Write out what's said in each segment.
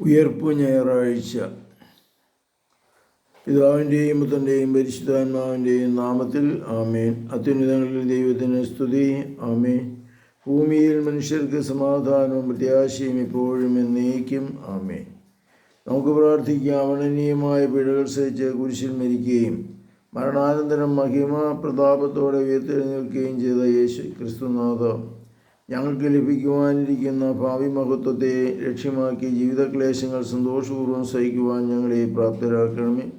ഉയർപ്പ് ഞായറാഴ്ച. പിതാവിന്റെയും പുത്രന്റെയും പരിശുദ്ധാത്മാവിന്റെയും നാമത്തിൽ ആമേൻ. അത്യുന്നതങ്ങളിൽ ദൈവത്തിന് സ്തുതി. ആമേൻ. ഭൂമിയിൽ മനുഷ്യർക്ക് സമാധാനവും പ്രത്യാശയും ഇപ്പോഴും എന്നേക്കും ആമേൻ. നമുക്ക് പ്രാർത്ഥിക്കാം. അവണനീയമായ പിഴകൾ സഹിച്ച് കുരിശിൽ മരിക്കുകയും മരണാനന്തരം മഹിമ പ്രതാപത്തോടെ ഉയർത്തെഴുന്നേൽക്കുകയും ചെയ്ത യേശു ക്രിസ്തുനാഥ ഞങ്ങൾക്ക് ലഭിക്കുവാനിരിക്കുന്ന ഭാവി മഹത്വത്തെ ലക്ഷ്യമാക്കി ജീവിതക്ലേശങ്ങൾ സന്തോഷപൂർവം സഹിക്കുവാൻ ഞങ്ങളെ പ്രാപ്തരാക്കണമേ.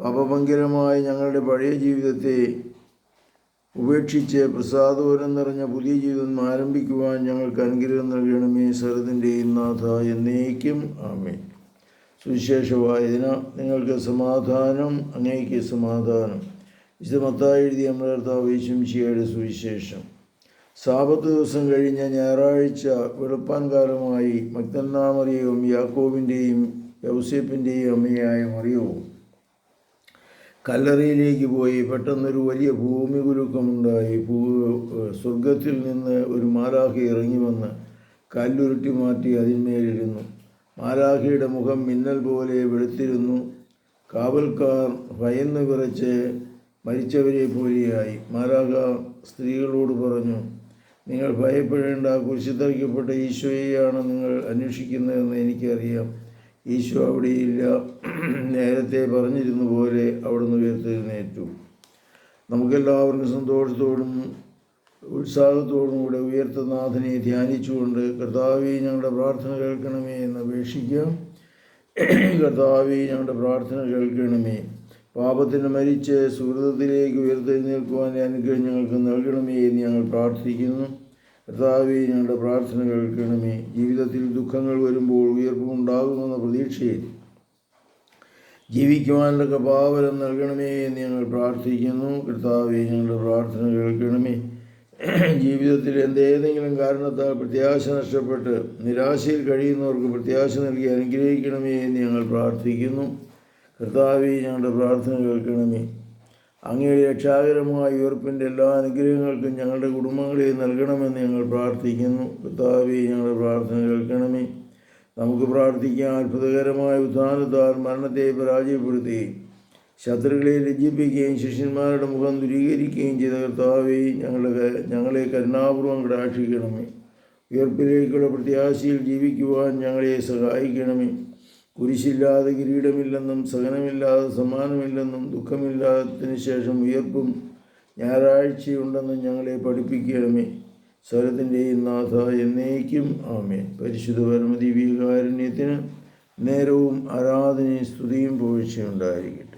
പാപഭങ്കരമായ ഞങ്ങളുടെ പഴയ ജീവിതത്തെ ഉപേക്ഷിച്ച് പ്രസാദോരം നിറഞ്ഞ പുതിയ ജീവിതം ആരംഭിക്കുവാൻ ഞങ്ങൾക്ക് അനുഗ്രഹം നൽകണമേ. സരതിന്റെ നാഥ എന്നേക്കും. ആമേ സുവിശേഷവായതിന നിങ്ങൾക്ക് സമാധാനം അങ്ങേക്ക് സമാധാനം. വിശുദ്ധമത്തായി എഴുതിയ നമ്മുടെ കർത്താവ് യേശുമിശിയുടെ സുവിശേഷം. സാപത്ത് ദിവസം കഴിഞ്ഞ ഞായറാഴ്ച വെളുപ്പാൻ കാലമായി മക്തന്നാ മറിയവും യാക്കോബിന്റെയും യൗസേപ്പിന്റെയും അമ്മയായ മറിയവും കല്ലറയിലേക്ക് പോയി പെട്ടെന്നൊരു വലിയ ഭൂമി കുലുക്കമുണ്ടായി. ഭൂ സ്വർഗത്തിൽ നിന്ന് ഒരു മാലാഖി ഇറങ്ങി വന്ന് കല്ലുരുട്ടി മാറ്റി അതിന്മേലിരുന്നു. മാലാഖിയുടെ മുഖം മിന്നൽ പോലെ വെളുത്തിരുന്നു. കാവൽക്കാർ ഭയന്ന് വിറച്ച് മരിച്ചവരെ പോലെയായി. മാലാഖ സ്ത്രീകളോട് പറഞ്ഞു നിങ്ങൾ ഭയപ്പെടേണ്ട കുരിശിത്തറിക്കപ്പെട്ട ഈശോയെയാണ് നിങ്ങൾ അന്വേഷിക്കുന്നതെന്ന് എനിക്കറിയാം. ഈശോ അവിടെയില്ല. നേരത്തെ പറഞ്ഞിരുന്ന പോലെ അവിടുന്ന് ഉയർത്തെഴുന്നേറ്റു. നമുക്കെല്ലാവർക്കും സന്തോഷത്തോടും ഉത്സാഹത്തോടും കൂടെ ഉയർത്തനാഥനെ ധ്യാനിച്ചുകൊണ്ട് കർത്താവെ ഞങ്ങളുടെ പ്രാർത്ഥന കേൾക്കണമേ എന്ന് അപേക്ഷിക്കാം. കർത്താവെ ഞങ്ങളുടെ പ്രാർത്ഥന കേൾക്കണമേ. പാപത്തിന് മരിച്ച് സുഹൃതത്തിലേക്ക് ഉയർത്തെഴുന്നേൽക്കുവാൻ അനുഗ്രഹം ഞങ്ങൾക്ക് നൽകണമേ എന്ന് ഞങ്ങൾ പ്രാർത്ഥിക്കുന്നു. കർത്താവെ ഞങ്ങളുടെ പ്രാർത്ഥന കേൾക്കണമേ. ജീവിതത്തിൽ ദുഃഖങ്ങൾ വരുമ്പോൾ ഉയർപ്പുണ്ടാകുമെന്ന പ്രതീക്ഷയിൽ ജീവിക്കുവാനുള്ള കൃപാവരം നൽകണമേ എന്ന് ഞങ്ങൾ പ്രാർത്ഥിക്കുന്നു. കർത്താവെ ഞങ്ങളുടെ പ്രാർത്ഥന കേൾക്കണമേ. ജീവിതത്തിൽ എന്തേതെങ്കിലും കാരണത്താൽ പ്രത്യാശ നഷ്ടപ്പെട്ട് നിരാശയിൽ കഴിയുന്നവർക്ക് പ്രത്യാശ നൽകി അനുഗ്രഹിക്കണമേ എന്ന് ഞങ്ങൾ പ്രാർത്ഥിക്കുന്നു. കർത്താവെ ഞങ്ങളുടെ പ്രാർത്ഥന കേൾക്കണമേ. അങ്ങയുടെ രക്ഷാകരമായ ഉയർപ്പിന്റെ എല്ലാ അനുഗ്രഹങ്ങൾക്കും ഞങ്ങളുടെ കുടുംബങ്ങളെ നൽകണമെന്ന് ഞങ്ങൾ പ്രാർത്ഥിക്കുന്നു. കർത്താവെ ഞങ്ങളുടെ പ്രാർത്ഥന കേൾക്കണമേ. നമുക്ക് പ്രാർത്ഥിക്കാൻ അത്ഭുതകരമായ ഉദ്ധാനത്താൽ മരണത്തെ പരാജയപ്പെടുത്തുകയും ശത്രുക്കളെ ലജ്ജിപ്പിക്കുകയും ശിഷ്യന്മാരുടെ മുഖം ദുരീകരിക്കുകയും ചെയ്ത കർത്താവെ ഞങ്ങളുടെ ഞങ്ങളെ കരുണാപൂർവം കടാക്ഷിക്കണമേ. ഉയർപ്പിലേക്കുള്ള പ്രത്യാശയിൽ ജീവിക്കുവാൻ ഞങ്ങളെ സഹായിക്കണമേ. കുരിശില്ലാതെ കിരീടമില്ലെന്നും സഹനമില്ലാതെ സമ്മാനമില്ലെന്നും ദുഃഖമില്ലാത്തതിന് ശേഷം ഉയർപ്പും ഞായറാഴ്ചയുണ്ടെന്നും ഞങ്ങളെ പഠിപ്പിക്കണമേ. സ്വരത്തിന്റെയും നാഥ എന്നേക്കും ആമേ പരിശുദ്ധ പരമദിവ്യകാരുണ്യത്തിന് നേരവും ആരാധനയും സ്തുതിയും പോഴ്ചയുണ്ടായിരിക്കട്ടെ.